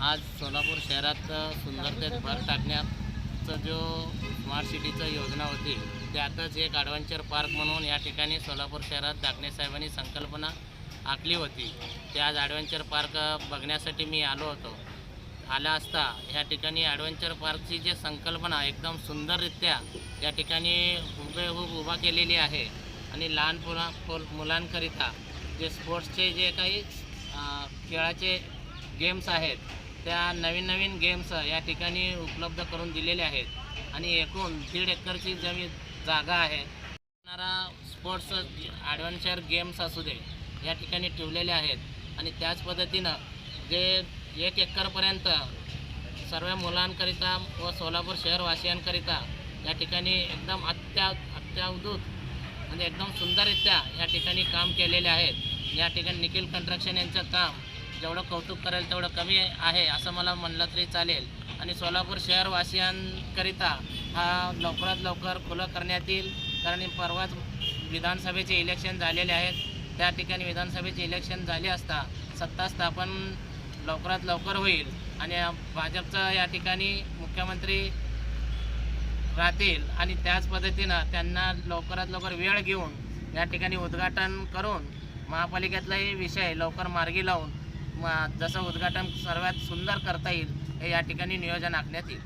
आज सोलापूर शहरात सुंदरतेत भर टाकण्याचं जो स्मार्ट सिटीचं योजना होती त्यातच एक ॲडव्हेंचर पार्क म्हणून या ठिकाणी सोलापूर शहरात दाखणे साहेबांनी संकल्पना आखली होती. ते आज ॲडव्हेंचर पार्क बघण्यासाठी मी आलो होतो. आला असता या ठिकाणी ॲडव्हेंचर पार्कची जी संकल्पना एकदम सुंदररित्या या ठिकाणी हुबेहूब उभा केलेली आहे. आणि लहान मुला पोल- मुलांकरिता जे स्पोर्ट्सचे जे काही खेळाचे गेम्स आहेत त्या नवीन नवीन गेम्स या ठिकाणी उपलब्ध करून दिलेल्या आहेत. आणि एकूण दीड एकरची जमीन जागा आहे. येणारा स्पोर्ट्स ॲडव्हेंचर गेम्स असू दे या ठिकाणी ठेवलेले आहेत. आणि त्याच पद्धतीनं जे एक एकरपर्यंत सर्व मुलांकरिता व सोलापूर शहरवासियांकरिता या ठिकाणी एकदम अत्या अत्यावधूत म्हणजे एकदम सुंदररित्या या ठिकाणी काम केलेले आहेत. या ठिकाणी निखिल कंट्रक्शन यांचं काम जेवढं कौतुक करेल तेवढं कमी आहे असं मला म्हणलं तरी चालेल. आणि सोलापूर शहरवासियांकरिता हा लवकरात लवकर खुलं करण्यात येईल. कारण परवाच विधानसभेचे इलेक्शन झालेले आहेत. त्या ठिकाणी विधानसभेचे इलेक्शन झाले असता सत्ता स्थापन लवकरात लवकर होईल. आणि भाजपचं या ठिकाणी मुख्यमंत्री राहतील. आणि त्याच पद्धतीनं त्यांना लवकरात लवकर वेळ घेऊन या ठिकाणी उद्घाटन करून महापालिकेतलाही विषय लवकर मार्गी लावून जसं उद्घाटन सर्वात सुंदर करता येईल हे या ठिकाणी नियोजन आखण्यात येईल.